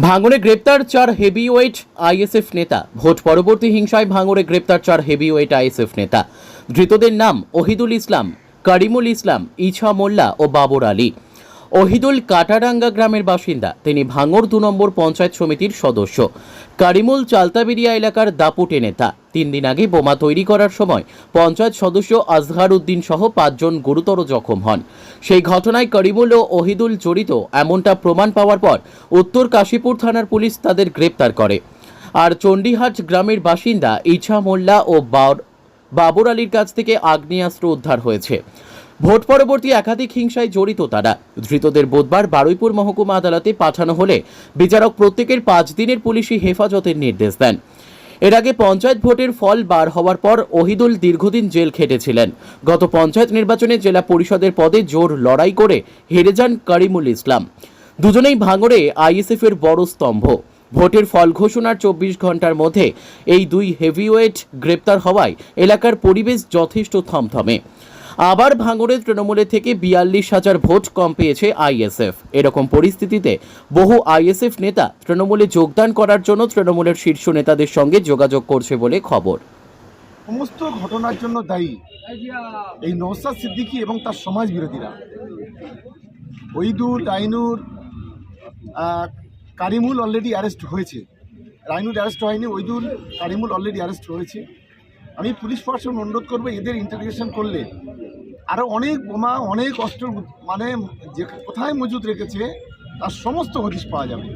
ভাঙড়ে গ্রেপ্তার চার হেভিওয়েট আইএসএফ নেতা। ভোট পরবর্তী হিংসায় ভাঙড়ে গ্রেপ্তার চার হেভিওয়েট আইএসএফ নেতা। ধৃতদের নাম ওহিদুল ইসলাম, করিমুল ইসলাম, ইছা মোল্লা ও বাবর আলী। ওহিদুল কাটারাঙ্গা গ্রামের বাসিন্দা। তিনি ভাঙর দু নম্বর পঞ্চায়েত সমিতির সদস্য। কারিমুল চালতাবেরিয়া এলাকার দাপুটে নেতা। তিন দিন আগে বোমা তৈরি করার সময় পঞ্চায়েত সদস্য আজহার উদ্দিন সহ পাঁচজন গুরুতর জখম হন। সেই ঘটনায় করিমুল ও অহিদুল জড়িত এমনটা প্রমাণ পাওয়ার পর উত্তর কাশীপুর থানার পুলিশ তাদের গ্রেপ্তার করে। আর চণ্ডীহাট গ্রামের বাসিন্দা ইছা মোল্লা ও বাব- বাবর আলীর কাছ থেকে আগ্নেয়াস্ত্র উদ্ধার হয়েছে। ভোট পরবর্তী একাধিক হিংসায় জড়িত তারা। ধৃতদের বুধবার বারুইপুর মহকুমা আদালতে পাঠানো হলে বিচারক প্রত্যেকের পাঁচ দিনের পুলিশি হেফাজতের নির্দেশ দেন। এর আগে পঞ্চায়েত ভোটের ফল বার হওয়ার পর ওহিদুল দীর্ঘদিন জেল খেটেছিলেন। গত পঞ্চায়েত নির্বাচনে জেলা পরিষদের পদে জোর লড়াই করে হেরে যান করিমুল ইসলাম। দুজনেই ভাঙড়ে আইএসএফ এর বড় স্তম্ভ। ভোটের ফল ঘোষণার চব্বিশ ঘণ্টার মধ্যে এই দুই হেভিওয়েট গ্রেপ্তার হওয়ায় এলাকার পরিবেশ যথেষ্ট থমথমে। আবার ভাঙড়ের তৃণমূলের থেকে বিয়াল্লিশ হাজার ভোট কম পেয়েছে আইএসএফ। এরকম পরিস্থিতিতে বহু আইএসএফ নেতা তৃণমূলে যোগদান করার জন্য তৃণমূলের শীর্ষ নেতাদের সঙ্গে যোগাযোগ করছে বলে খবর। সমস্ত ঘটনার জন্য দায়ী এই নৌসাদ সিদ্দিকী এবং তার সমাজ বিরোধীরা ওইদুল, রাইনুর কারিমুল অলরেডি অ্যারেস্ট হয়েছে। রাইনুর অ্যারেস্ট হয়নি, ওইদুল, কারিমুল অলরেডি অ্যারেস্ট হয়েছে। আমি পুলিশ প্রশাসন অনুরোধ করব এদের ইন্টারগ্রেশন করলে। আরও অনেক বোমা, অনেক অস্ত্র মানে যে কোথায় মজুদ রেখেছে, তার সমস্ত হদিশ পাওয়া যাবে।